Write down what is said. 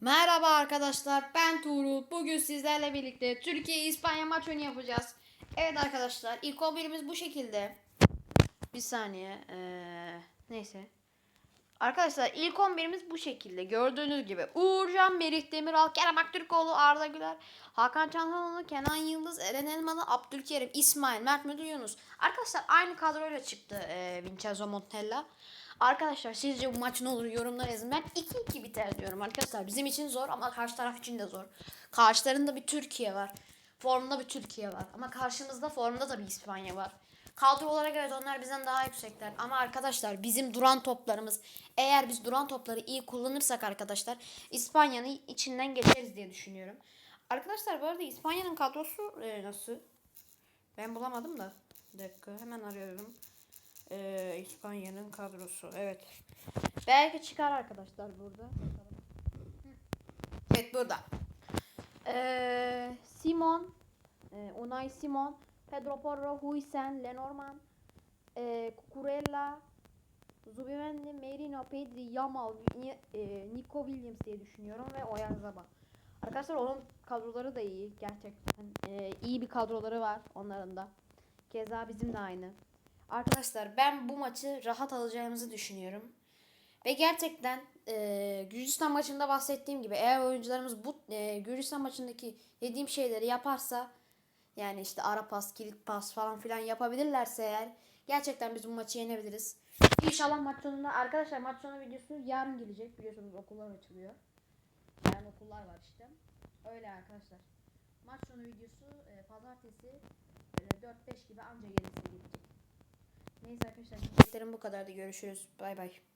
Merhaba arkadaşlar ben Tuğrul. Bugün sizlerle birlikte Türkiye-İspanya maç oyunu yapacağız. Evet arkadaşlar ilk 11'imiz bu şekilde. Bir saniye. Ee, neyse. Arkadaşlar ilk 11'imiz bu şekilde. Gördüğünüz gibi Uğurcan, Merih Demiral, Kerem Aktürkoğlu, Arda Güler, Hakan Çalhanoğlu, Kenan Yıldız, Eren Elmalı, Abdülkerim, İsmail, Mert Müdür Yunus. Arkadaşlar aynı kadroyla çıktı e, Vincenzo Montella. Arkadaşlar sizce bu maç ne olur yorumlara yazın. Ben 2-2 biter diyorum arkadaşlar. Bizim için zor ama karşı taraf için de zor. Karşılarında bir Türkiye var. Formda bir Türkiye var. Ama karşımızda formda da bir İspanya var. Kadro olarak evet onlar bizden daha yüksekler. Ama arkadaşlar bizim duran toplarımız eğer biz duran topları iyi kullanırsak arkadaşlar İspanya'nın içinden geçeriz diye düşünüyorum. Arkadaşlar bu arada İspanya'nın kadrosu e, nasıl? Ben bulamadım da. Bir dakika hemen arıyorum. Ee, İspanya'nın kadrosu. Evet. Belki çıkar arkadaşlar burada. Evet burada. Ee, Simon, e, Unai Simon, Pedro Porro, Huijsen, Lenormand, e, Cucurella, Zubimendi, Merino, Pedri, Yamal, e, Nico Williams diye düşünüyorum ve Oyarzabal. Arkadaşlar onun kadroları da iyi gerçekten. E, iyi bir kadroları var onların da. Keza bizim de aynı. Arkadaşlar ben bu maçı rahat alacağımızı düşünüyorum. Ve gerçekten e, Gürcistan maçında bahsettiğim gibi eğer oyuncularımız bu e, Gürcistan maçındaki dediğim şeyleri yaparsa yani işte ara pas, kilit pas falan filan yapabilirlerse eğer gerçekten biz bu maçı yenebiliriz. İnşallah maç sonunda arkadaşlar maç sonu videosu yarın gelecek. Biliyorsunuz okullar açılıyor. Yani okullar var işte. Öyle arkadaşlar. Maç sonu videosu e, pazartesi böyle 4-5 gibi anca gelirse gelecek. Neyse arkadaşlar. Bu kadardı. Görüşürüz. Bay bay.